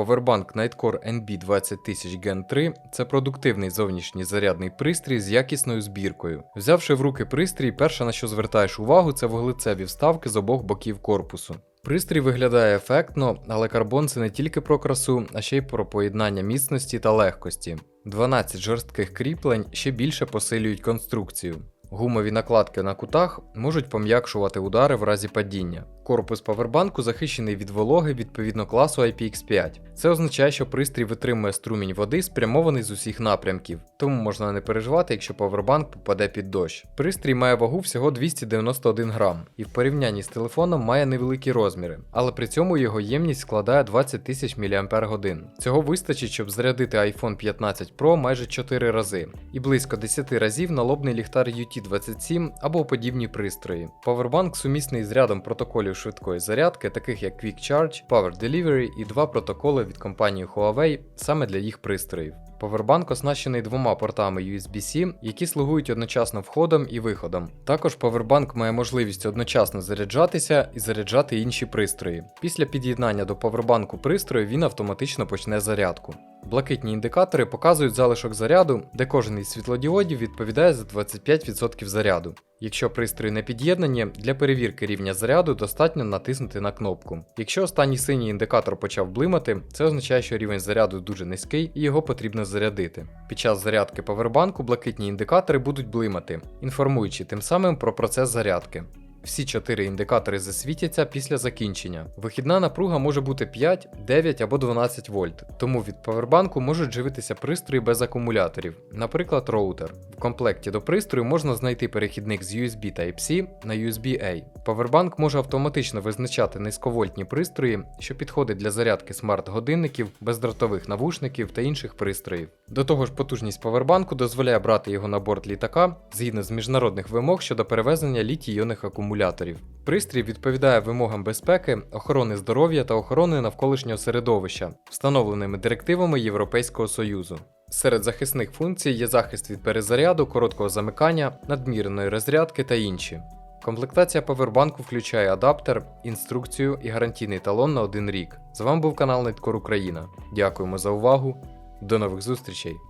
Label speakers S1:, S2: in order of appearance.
S1: Powerbank Nightcore NB 20000 Gen 3 це продуктивний зовнішній зарядний пристрій з якісною збіркою. Взявши в руки пристрій, перше на що звертаєш увагу, це вуглецеві вставки з обох боків корпусу. Пристрій виглядає ефектно, але карбон це не тільки про красу, а ще й про поєднання міцності та легкості. 12 жорстких кріплень ще більше посилюють конструкцію. Гумові накладки на кутах можуть пом'якшувати удари в разі падіння. Корпус павербанку захищений від вологи відповідно класу IPX5. Це означає, що пристрій витримує струмінь води, спрямований з усіх напрямків, тому можна не переживати, якщо павербанк попаде під дощ. Пристрій має вагу всього 291 грам і в порівнянні з телефоном має невеликі розміри, але при цьому його ємність складає 20 тисяч мАч. Цього вистачить, щоб зарядити iPhone 15 Pro майже 4 рази, і близько 10 разів налобний ліхтар UT27 або подібні пристрої. Powerbank сумісний з рядом протоколів швидкої зарядки, таких як Quick Charge, Power Delivery і два протоколи від компанії Huawei саме для їх пристроїв. Powerbank оснащений двома портами USB-C, які слугують одночасно входом і виходом. Також Powerbank має можливість одночасно заряджатися і заряджати інші пристрої. Після під'єднання до Powerbank пристрою він автоматично почне зарядку. Блакитні індикатори показують залишок заряду, де кожен із світлодіодів відповідає за 25% заряду. Якщо пристрої не під'єднані, для перевірки рівня заряду достатньо натиснути на кнопку. Якщо останній синій індикатор почав блимати, це означає, що рівень заряду дуже низький і його потрібно зарядити. Під час зарядки павербанку блакитні індикатори будуть блимати, інформуючи тим самим про процес зарядки. Всі чотири індикатори засвітяться після закінчення. Вихідна напруга може бути 5, 9 або 12 вольт, тому від павербанку можуть живитися пристрої без акумуляторів, наприклад, роутер. В комплекті до пристрою можна знайти перехідник з USB Type-C на USB-A. Павербанк може автоматично визначати низьковольтні пристрої, що підходить для зарядки смарт-годинників, бездротових навушників та інших пристроїв. До того ж, потужність павербанку дозволяє брати його на борт літака згідно з міжнародних вимог щодо перевезення літій-іонних акумуляторів. Пристрій відповідає вимогам безпеки, охорони здоров'я та охорони навколишнього середовища, встановленими директивами Європейського Союзу. Серед захисних функцій є захист від перезаряду, короткого замикання, надмірної розрядки та інші. Комплектація павербанку включає адаптер, інструкцію і гарантійний талон на один рік. З вами був канал Ниткор Україна. Дякуємо за увагу. До нових зустрічей!